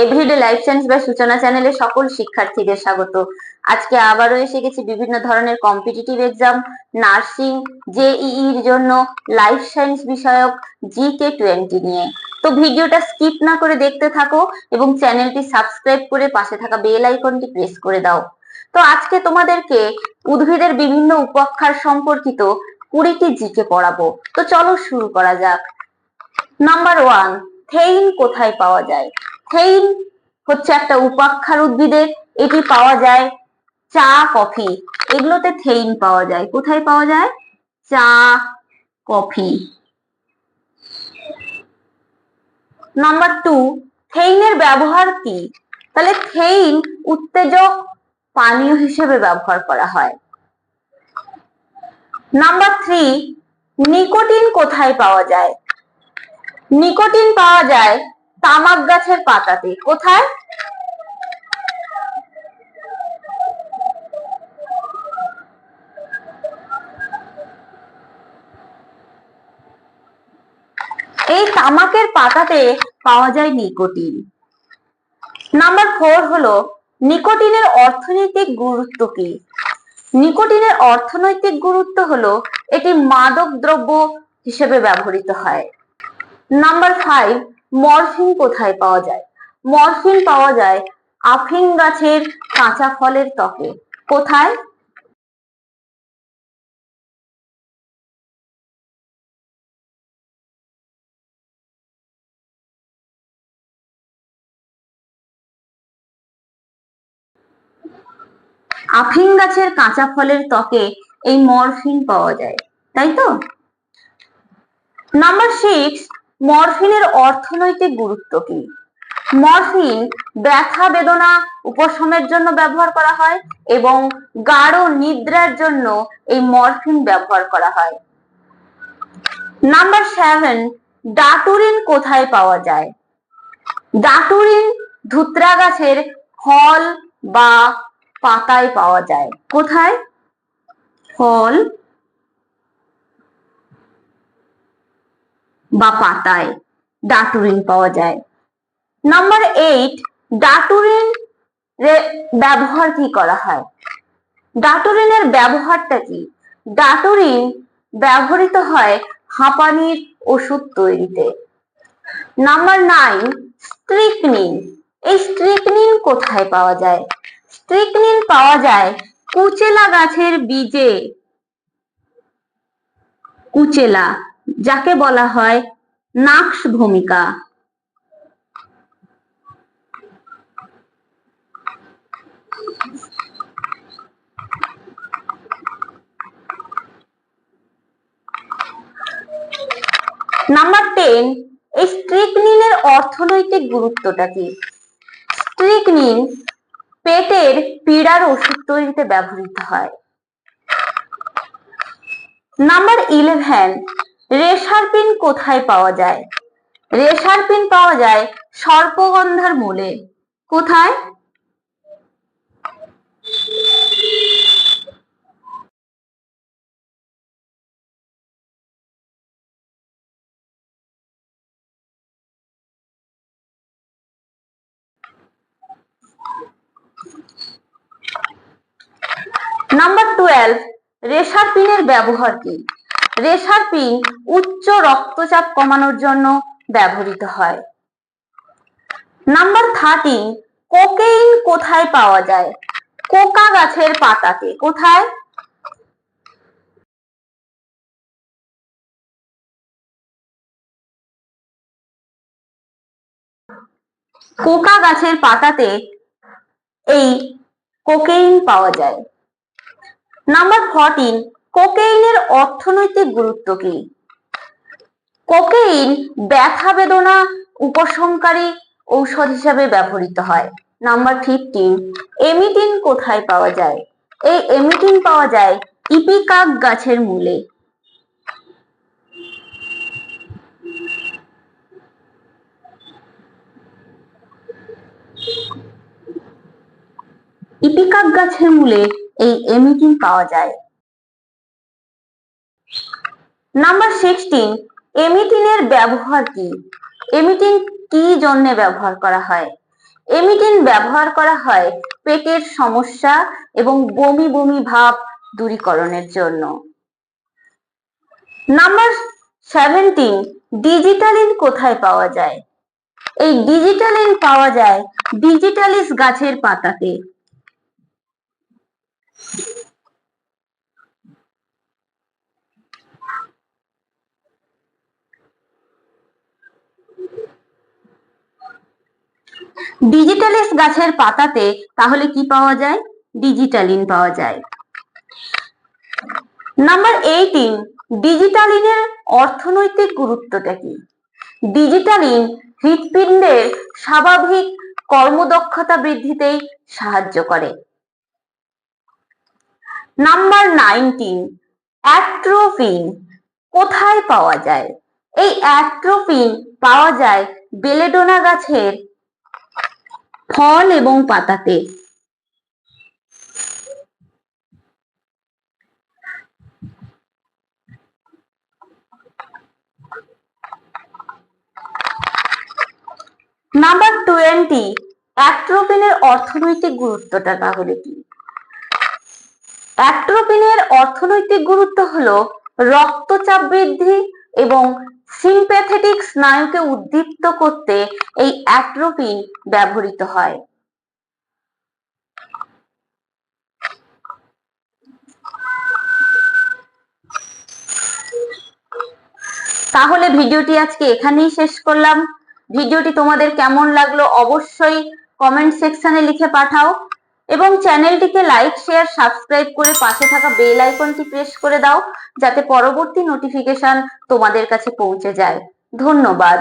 Everyday life science বা সূচনা চ্যানেলে সকল শিক্ষার্থীদের স্বাগত। আজকে আবারও এসে গেছি বিভিন্ন ধরনের কম্পিটিটিভ এক্সাম, নার্সিং জেইইর জন্য লাইফ সায়েন্স বিষয়ক জি কে টোয়েন্টি নিয়ে। তো ভিডিওটা স্কিপ না করে দেখতে থাকো এবং চ্যানেলটি সাবস্ক্রাইব করে পাশে থাকা বেল আইকনটি প্রেস করে দাও। তো আজকে তোমাদেরকে উদ্ভিদের বিভিন্ন উপাক্ষার সম্পর্কিত কুড়িটি জিকে পড়াবো। তো চলো শুরু করা যাক। নাম্বার ওয়ান, থেইন কোথায় পাওয়া যায়? থেইন হচ্ছে একটা উপাক্ষার উদ্ভিদের এটি পাওয়া যায় চা, কফি। এগুলোতে থেইন পাওয়া যায়। কোথায় পাওয়া যায়? চা, কফি। নাম্বার টু, থেইনের ব্যবহার কি? তাহলে থেইন উত্তেজক পানীয় হিসেবে ব্যবহার করা হয়। নাম্বার থ্রি, নিকোটিন কোথায় পাওয়া যায়? নিকোটিন পাওয়া যায় তামাক গাছের পাতাতে। কোথায়? এই তামাকের পাতাতে পাওয়া যায় নিকোটিন। নাম্বার ফোর হলো, নিকোটিনের অর্থনৈতিক গুরুত্ব কি? নিকোটিনের অর্থনৈতিক গুরুত্ব হলো, এটি মাদক দ্রব্য হিসেবে ব্যবহৃত হয়। নাম্বার ফাইভ মরফিন কোথায় পাওয়া যায়? মরফিন পাওয়া যায় আফিং গাছের কাঁচা ফলের ত্বকে। কোথায়? আফিং গাছের কাঁচা ফলের ত্বকে এই মরফিন পাওয়া যায়, তাই তো? নাম্বার সিক্স মরফিনের অর্থনৈতিক গুরুত্ব কি? মরফিন ব্যথা বেদনা উপশমের জন্য ব্যবহার করা হয় এবং গাঢ় নিদ্রার জন্য এই মরফিন ব্যবহার করা হয়। নাম্বার সেভেন ডাটুরিন কোথায় পাওয়া যায়? ডাটুরিন ধুত্রা গাছের ফল বা পাতায় পাওয়া যায়। কোথায়? ফল বা পাতায় ডাটুরিন পাওয়া যায়। নাম্বার এইট ডাটুরিন ব্যবহার কি করা হয়? ডাটুরিনের ব্যবহারটা কি? ডাটুরিন ব্যবহৃত হয় হাঁপানির ওষুধ তৈরিতে। নাম্বার নাইন স্ট্রিকনিন এই স্ট্রিকনিন কোথায় পাওয়া যায়? স্ট্রিকনিন পাওয়া যায় কুচেলা গাছের বীজে। কুচেলা। যাকে বলা হয় নাক্স ভূমিকা। নাম্বার টেন এই স্ট্রিকনিনের অর্থনৈতিক গুরুত্বটা কি? স্ট্রিকনিন পেটের পীড়ার ওষুধ তৈরিতে ব্যবহৃত হয়। নাম্বার ইলেভেন রেশারপিন কোথায় পাওয়া যায়? রেশারপিন পাওয়া যায় সর্পগন্ধার মূলে। কোথায়? নাম্বার টুয়েলভ রেশারপিনের ব্যবহার কি? রেশারপিন উচ্চ রক্তচাপ কমানোর জন্য ব্যবহৃত হয়। নাম্বার থার্টিন কোকেইন কোথায় পাওয়া যায়? কোকা গাছের পাতাতে কোথায়? কোকা গাছের পাতাতে এই কোকেইন পাওয়া যায়। নাম্বার ফরটিন কোকেইনের অর্থনৈতিক গুরুত্ব কি? কোকেইন ব্যথা বেদনা উপশমকারী ঔষধ হিসাবে ব্যবহৃত হয়। নাম্বার ফিফটিন এমিটিন কোথায় পাওয়া যায়? এই এমিটিন পাওয়া যায় ইপিকাক গাছের মূলে। ইপিকাক গাছের মূলে এই এমিটিন পাওয়া যায়। নাম্বার সিক্সটিন এমিটিনের ব্যবহার কি? এমিটিন কি জন্য ব্যবহার করা হয়? এমিটিন ব্যবহার করা হয় পেটের সমস্যা এবং বমি বমি ভাব দূরীকরণের জন্য। নাম্বার সেভেন্টিন ডিজিটালিন কোথায় পাওয়া যায়? এই ডিজিটালিন পাওয়া যায় ডিজিটালিস গাছের পাতাতে। ডিজিটালিস গাছের পাতাতে তাহলে কি পাওয়া যায়? ডিজিটালিন পাওয়া যায়। নাম্বার এইটিন ডিজিটালিনের অর্থনৈতিক গুরুত্বটা কি? ডিজিটালিন হৃৎপিণ্ডের স্বাভাবিক কর্মদক্ষতা বৃদ্ধিতেই সাহায্য করে। নাম্বার নাইনটিন অ্যাট্রোফিন কোথায় পাওয়া যায়? এই অ্যাট্রোফিন পাওয়া যায় বেলেডোনা গাছের ফল এবং পাতাতে। নাম্বার টোয়েন্টি অ্যাট্রোপিনের অর্থনৈতিক গুরুত্বটা তাহলে কি? অ্যাট্রোপিনের অর্থনৈতিক গুরুত্ব হলো রক্তচাপ বৃদ্ধি এবং সিম্প্যাথেটিক স্নায়ুকে উদ্দীপ্ত করতে এই অ্যাট্রোপিন ব্যবহৃত হয়। তাহলে ভিডিওটি আজকে এখানেই শেষ করলাম। ভিডিওটি তোমাদের কেমন লাগল অবশ্যই কমেন্ট সেকশনে লিখে পাঠাও। এবং চ্যানেলটিকে লাইক শেয়ার সাবস্ক্রাইব করে পাশে থাকা বেল আইকনটি প্রেস করে দাও, যাতে পরবর্তী নোটিফিকেশন তোমাদের কাছে পৌঁছে যায়। ধন্যবাদ।